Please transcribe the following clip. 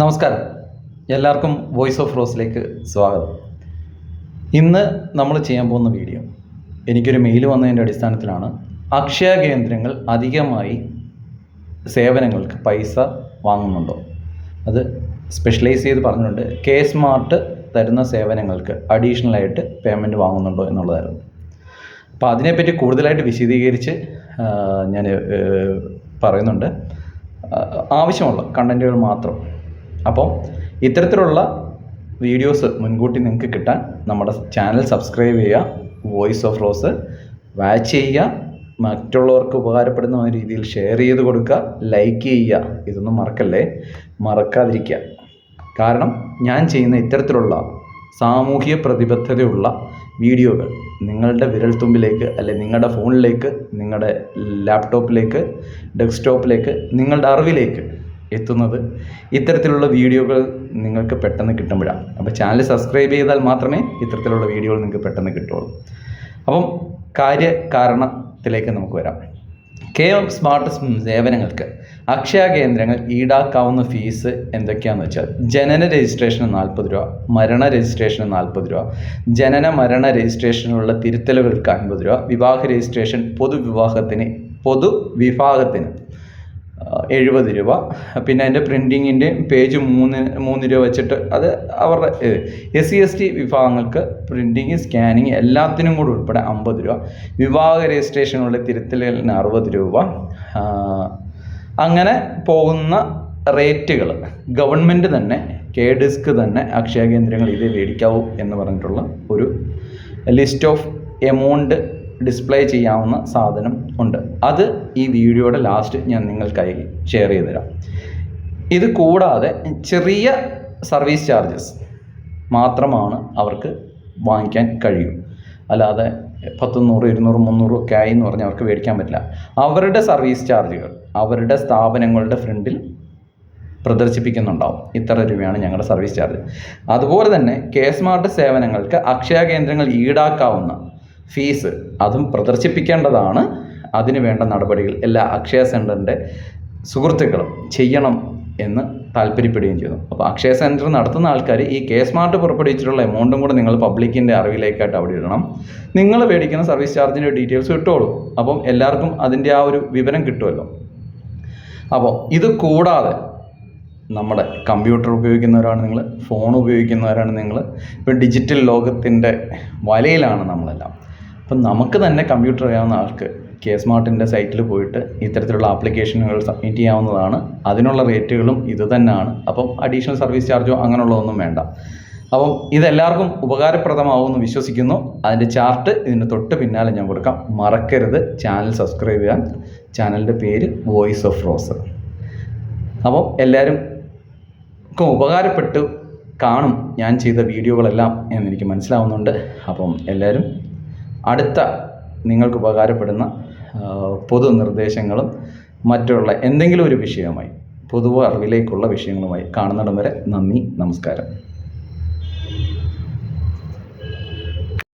നമസ്കാരം. എല്ലാവർക്കും voice of റോസിലേക്ക് സ്വാഗതം. ഇന്ന് നമ്മൾ ചെയ്യാൻ പോകുന്ന വീഡിയോ എനിക്കൊരു മെയിൽ വന്നതിന്റെ അടിസ്ഥാനത്തിലാണ് അക്ഷയ കേന്ദ്രങ്ങൾ അധികമായി സേവനങ്ങൾക്ക് പൈസ വാങ്ങുന്നുണ്ടോ? അത് സ്പെഷ്യലൈസ് ചെയ്ത് പറഞ്ഞിട്ടുണ്ട്. കെ സ്മാർട്ട് തരുന്ന സേവനങ്ങൾക്ക് അഡീഷണലായിട്ട് പേയ്മെന്റ് വാങ്ങുന്നുണ്ടോ എന്നുള്ളതായിരുന്നു. അപ്പോൾ അതിനെപ്പറ്റി കൂടുതലായിട്ട് വിശദീകരിച്ച് ഞാൻ പറയുന്നുണ്ട്. ആവശ്യമുള്ള കണ്ടന്റുകൾ മാത്രം അപ്പം ഇത്തരത്തിലുള്ള വീഡിയോസ് മുൻകൂട്ടി നിങ്ങൾക്ക് കിട്ടാൻ നമ്മുടെ ചാനൽ സബ്സ്ക്രൈബ് ചെയ്യുക വോയിസ് ഓഫ് റോസ് വാച്ച് ചെയ്യുക മറ്റുള്ളവർക്ക് ഉപകാരപ്പെടുന്ന രീതിയിൽ ഷെയർ ചെയ്ത് കൊടുക്കുക ലൈക്ക് ചെയ്യുക ഇതൊന്നും മറക്കല്ലേ? മറക്കാതിരിക്കുക. കാരണം ഞാൻ ചെയ്യുന്ന ഇത്തരത്തിലുള്ള സാമൂഹിക പ്രതിബദ്ധതയുള്ള വീഡിയോകൾ നിങ്ങളുടെ വിരൽത്തുമ്പിലേക്ക് അല്ലെ നിങ്ങളുടെ ഫോണിലേക്ക് നിങ്ങളുടെ ലാപ്ടോപ്പിലേക്ക് ഡെസ്ക്ടോപ്പിലേക്ക് നിങ്ങളുടെ അറിവിലേക്ക് എത്തുന്നത്. ഇത്തരത്തിലുള്ള വീഡിയോകൾ നിങ്ങൾക്ക് പെട്ടെന്ന് കിട്ടുമ്പോഴാണ്. അപ്പോൾ ചാനൽ സബ്സ്ക്രൈബ് ചെയ്താൽ മാത്രമേ ഇത്തരത്തിലുള്ള വീഡിയോകൾ നിങ്ങൾക്ക് പെട്ടെന്ന് കിട്ടുള്ളൂ. അപ്പം കാര്യകാരണത്തിലേക്ക് നമുക്ക് വരാം. കെ എം സ്മാർട്ട് സേവനങ്ങൾക്ക് അക്ഷയ കേന്ദ്രങ്ങൾ ഈടാക്കാവുന്ന ഫീസ് എന്തൊക്കെയാണെന്ന് വെച്ചാൽ ജനന രജിസ്ട്രേഷന് നാൽപ്പത് രൂപ മരണ രജിസ്ട്രേഷന് നാൽപ്പത് രൂപ ജനന മരണ രജിസ്ട്രേഷനുള്ള തിരുത്തലുകൾക്ക് അൻപത് രൂപ വിവാഹ രജിസ്ട്രേഷൻ പൊതുവിവാഹത്തിന് പൊതുവിഭാഗത്തിന് എഴുപത് രൂപ. പിന്നെ അതിന്റെ പ്രിന്റിങ്ങിന്റെ പേജ് മൂന്ന് മൂന്ന് രൂപ വെച്ചിട്ട് അത് അവരുടെ എസ് സി എസ് ടി വിഭാഗങ്ങൾക്ക് പ്രിന്റിങ് സ്കാനിങ് എല്ലാത്തിനും കൂടെ ഉൾപ്പെടെ അമ്പത് രൂപ. വിവാഹ രജിസ്ട്രേഷനുള്ള തിരുത്തലിന് അറുപത് രൂപ. അങ്ങനെ പോകുന്ന റേറ്റുകൾ. ഗവൺമെന്റ് തന്നെ കെ ഡിസ്ക് തന്നെ അക്ഷയ കേന്ദ്രങ്ങൾ ഇത് മേടിക്കാവൂ എന്ന് പറഞ്ഞിട്ടുള്ള ഒരു ലിസ്റ്റ് ഓഫ് എമൗണ്ട് ഡിസ്പ്ലേ ചെയ്യാവുന്ന സാധനം ഉണ്ട്. അത് ഈ വീഡിയോയുടെ ലാസ്റ്റ് ഞാൻ നിങ്ങൾക്കായി ഷെയർ ചെയ്ത് തരാം. ഇത് കൂടാതെ ചെറിയ സർവീസ് ചാർജസ് മാത്രമാണ് അവർക്ക് വാങ്ങിക്കാൻ കഴിയൂ. അല്ലാതെ പത്ത് നൂറ് ഇരുന്നൂറ് മുന്നൂറ് ഒക്കെ ആയി എന്ന് പറഞ്ഞാൽ അവർക്ക് മേടിക്കാൻ പറ്റില്ല. അവരുടെ സർവീസ് ചാർജുകൾ അവരുടെ സ്ഥാപനങ്ങളുടെ ഫ്രണ്ടിൽ പ്രദർശിപ്പിക്കുന്നുണ്ടാവും. ഇത്ര രൂപയാണ് ഞങ്ങളുടെ സർവീസ് ചാർജ് അതുപോലെ തന്നെ കെ സ്മാർട്ട് സേവനങ്ങൾക്ക് അക്ഷയ കേന്ദ്രങ്ങൾ ഈടാക്കാവുന്ന ഫീസ് അതും പ്രദർശിപ്പിക്കേണ്ടതാണ്. അതിന് വേണ്ട നടപടികൾ എല്ലാ അക്ഷയ സെന്ററിന്റെ സുഹൃത്തുക്കളും ചെയ്യണം എന്ന് താല്പര്യപ്പെടുകയും ചെയ്യുന്നു അപ്പോൾ അക്ഷയ സെന്റർ നടത്തുന്ന ആൾക്കാർ ഈ കെ സ്മാർട്ട് പുറപ്പെടുവിച്ചിട്ടുള്ള എമൗണ്ടും കൂടെ നിങ്ങൾ പബ്ലിക്കിന്റെ അറിവിലേക്കായിട്ട് അവിടെ ഇടണം. നിങ്ങൾ മേടിക്കുന്ന സർവീസ് ചാർജിന്റെ ഡീറ്റെയിൽസ് ഇട്ടോളൂ. അപ്പം എല്ലാവർക്കും അതിന്റെ ആ ഒരു വിവരം കിട്ടുമല്ലോ. അപ്പോൾ ഇത് കൂടാതെ നമ്മുടെ കമ്പ്യൂട്ടർ ഉപയോഗിക്കുന്നവരാണ് നിങ്ങൾ ഫോൺ ഉപയോഗിക്കുന്നവരാണ് നിങ്ങൾ. ഇപ്പോൾ ഡിജിറ്റൽ ലോകത്തിന്റെ വലയിലാണ് നമ്മളെല്ലാം. അപ്പം നമുക്ക് തന്നെ കമ്പ്യൂട്ടർ അറിയാവുന്ന ആൾക്ക് കെ സ്മാർട്ടിന്റെ സൈറ്റിൽ പോയിട്ട് ഇത്തരത്തിലുള്ള ആപ്ലിക്കേഷനുകൾ സബ്മിറ്റ് ചെയ്യാവുന്നതാണ്. അതിനുള്ള റേറ്റുകളും ഇത് തന്നെയാണ്. അപ്പം അഡീഷണൽ സർവീസ് ചാർജോ അങ്ങനെയുള്ളതൊന്നും വേണ്ട. അപ്പം ഇതെല്ലാവർക്കും ഉപകാരപ്രദമാവുമെന്ന് വിശ്വസിക്കുന്നു. അതിന്റെ ചാർട്ട് ഇതിന് തൊട്ട് പിന്നാലെ ഞാൻ കൊടുക്കാം. മറക്കരുത്. ചാനൽ സബ്സ്ക്രൈബ് ചെയ്യാൻ. ചാനലിന്റെ പേര് വോയിസ് ഓഫ് റോസ് അപ്പം എല്ലാവരും ഉപകാരപ്പെട്ടു കാണും ഞാൻ ചെയ്ത വീഡിയോകളെല്ലാം എന്നെനിക്ക് മനസ്സിലാവുന്നുണ്ട്. അപ്പം എല്ലാവരും അടുത്ത നിങ്ങൾക്ക് ഉപകാരപ്പെടുന്ന പൊതു നിർദ്ദേശങ്ങളും മറ്റുള്ള എന്തെങ്കിലും ഒരു വിഷയവുമായി പൊതുവ അറിവിലേക്കുള്ള വിഷയങ്ങളുമായി കാണുന്നിടം വരെ നന്ദി നമസ്കാരം.